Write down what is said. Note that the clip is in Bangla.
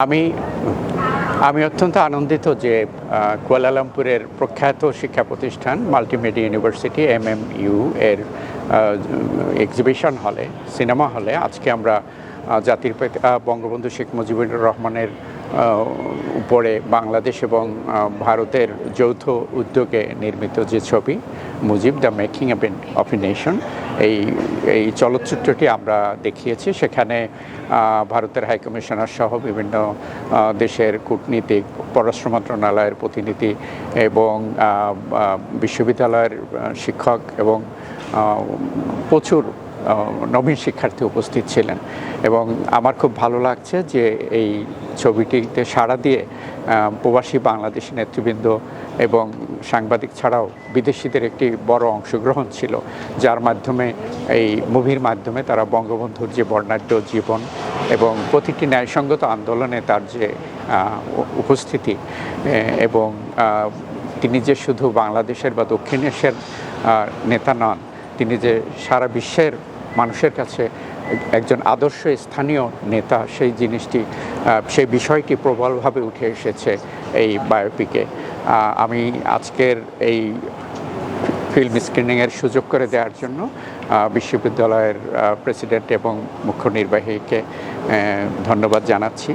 আমি আমি অত্যন্ত আনন্দিত যে কুয়ালালামপুরের প্রখ্যাত শিক্ষা প্রতিষ্ঠান multimedia university M M U এর এক্সিবিশন হলে সিনেমা হলে আজকে আমরা জাতির বঙ্গবন্ধু শেখ মুজিবুর রহমানের উপরে বাংলাদেশ এবং ভারতের যৌথ উদ্যোগে নির্মিত যে ছবি, Mujib, the making of a nation এই এই চলচ্চিত্রটি আমরা দেখিয়েছি। সেখানে ভারতের হাইকমিশনার সহ বিভিন্ন দেশের কূটনীতিক, পররাষ্ট্র মন্ত্রণালয়ের প্রতিনিধি এবং বিশ্ববিদ্যালয়ের শিক্ষক এবং প্রচুর নবীন শিক্ষার্থী উপস্থিত ছিলেন। এবং আমার খুব ভালো লাগছে যে এই ছবিটিতে সাড়া দিয়ে প্রবাসী বাংলাদেশি নেতৃবৃন্দ এবং সাংবাদিক ছাড়াও বিদেশিদের একটি বড় অংশগ্রহণ ছিল, যার মাধ্যমে, এই মুভির মাধ্যমে তারা বঙ্গবন্ধুর যে বর্ণাঢ্য জীবন এবং প্রতিটি ন্যায়সঙ্গত আন্দোলনে তার যে উপস্থিতি এবং তিনি যে শুধু বাংলাদেশের বা দক্ষিণ এশিয়ার নেতা নন, তিনি যে সারা বিশ্বের মানুষের কাছে একজন আদর্শ স্থানীয় নেতা, সেই জিনিসটি সেই বিষয়টি প্রবলভাবে উঠে এসেছে এই বায়োপিকে। আমি আজকের এই ফিল্ম স্ক্রিনিংয়ের সুযোগ করে দেওয়ার জন্য বিশ্ববিদ্যালয়ের প্রেসিডেন্ট এবং মুখ্য নির্বাহীকে ধন্যবাদ জানাচ্ছি।